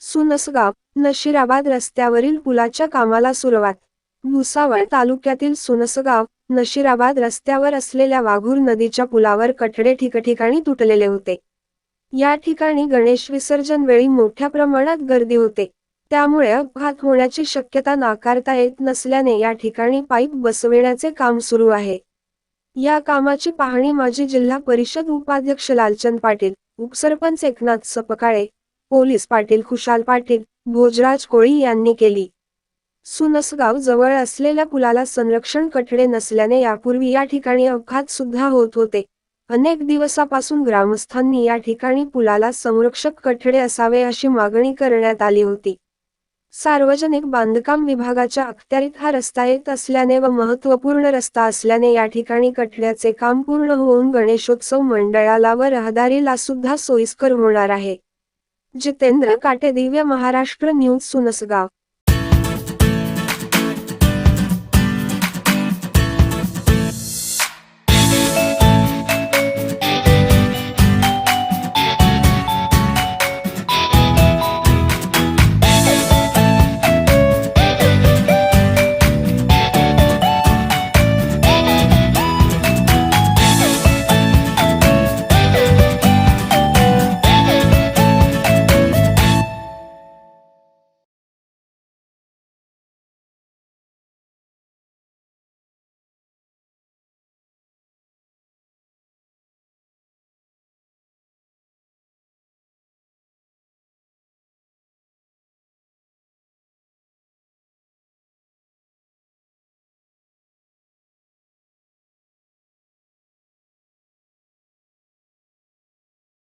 सुनसगाव नशिराबाद रस्त्यावरील पुलाच्या कामाला सुरुवात. भुसावळ तालुक्यातील सुनसगाव नशिराबाद रस्त्यावर असलेल्या वाघूर नदीच्या पुलावर कठडे ठिकठिकाणी तुटलेले होते. या ठिकाणी गणेश विसर्जन वेळी मोठ्या प्रमाणात गर्दी होते. त्यामुळे अपघात होण्याची शक्यता नाकारता येत नसल्याने या ठिकाणी पाईप बसविण्याचे काम सुरू आहे. या कामाची पाहणी माजी जिल्हा परिषद उपाध्यक्ष लालचंद पाटील उपसरपंच एकनाथ सपकाळे पोलीस पाटील खुशाल पाटील भोजराज कोळी यांनी केली. सुनसगाव जवळ असलेल्या पुलाला संरक्षण कठडे नसल्याने यापूर्वी या ठिकाणी अपघात सुद्धा होत होते. अनेक दिवसापासून ग्रामस्थांनी या ठिकाणी पुलाला संरक्षक कठडे असावे अशी मागणी करण्यात आली होती. सार्वजनिक बांधकाम विभागाच्या अखत्यारीत हा रस्ता येत असल्याने व महत्त्वपूर्ण रस्ता असल्याने या ठिकाणी कठड्याचे काम पूर्ण होऊन गणेशोत्सव मंडळाला व रहदारीला सुद्धा सोयीस्कर होणार आहे. जितेंद्र काटे दिव्य महाराष्ट्र न्यूज सुनसगाव.